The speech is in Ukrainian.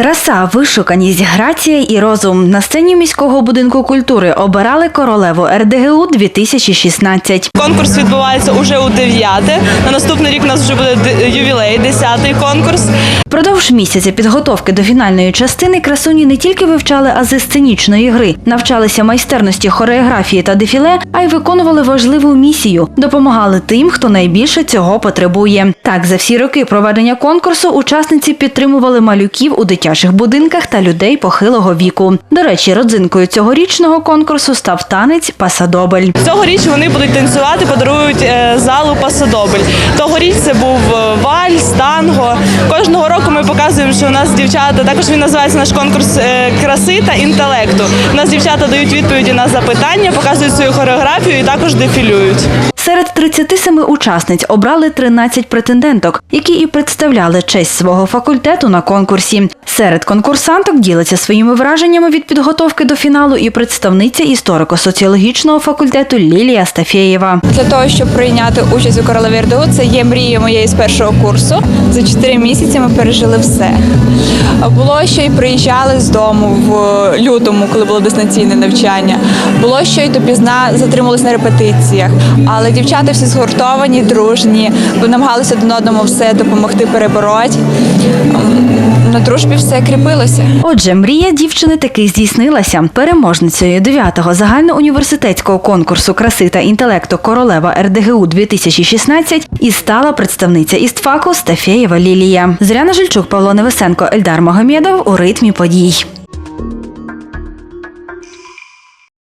Краса, вишуканість, грація і розум на сцені міського будинку культури обирали королеву РДГУ 2016. Конкурс відбувається уже у дев'яте. На наступний рік у нас вже буде ювілей, десятий конкурс. Продовж місяця підготовки до фінальної частини красуні не тільки вивчали ази сценічної гри, навчалися майстерності хореографії та дефіле, а й виконували важливу місію допомагали тим, хто найбільше цього потребує. Так, за всі роки проведення конкурсу учасниці підтримували малюків у дитячих будинках та людей похилого віку. До речі, родзинкою цьогорічного конкурсу став танець Пасадобль. Цьогоріч вони будуть танцювати, подарують е, залу Пасадобль. Тогоріч це був е, вальс, танго. Кожного року ми показуємо, що у нас дівчата, також він називається наш конкурс е, краси та інтелекту. У нас дівчата дають відповіді на запитання, показують свою хореографію і також дефілюють. Серед 37 учасниць обрали 13 претенденток, які і представляли честь свого факультету на конкурсі. Серед конкурсанток ділиться своїми враженнями від підготовки до фіналу і представниця історико-соціологічного факультету Лілія Стафєєва. Для того, щоб прийняти участь у королеві РДУ, це є мрія моєї з першого курсу. За чотири місяці ми пережили все. Було, що й приїжджали з дому в лютому, коли було дистанційне навчання. Було, що й допізна затримувалися на репетиціях. Але дівчата всі згуртовані, дружні, намагалися один одному все допомогти перебороти. На дружбі все кріпилося. Отже, мрія дівчини таки здійснилася. Переможницею 9-го загальноуніверситетського конкурсу краси та інтелекту Королева РДГУ 2016 і стала представниця істфаку Стафєєва Лілія. Зоряна Жильчук, Павло Невесенко, Ельдар Магомєдов у ритмі подій.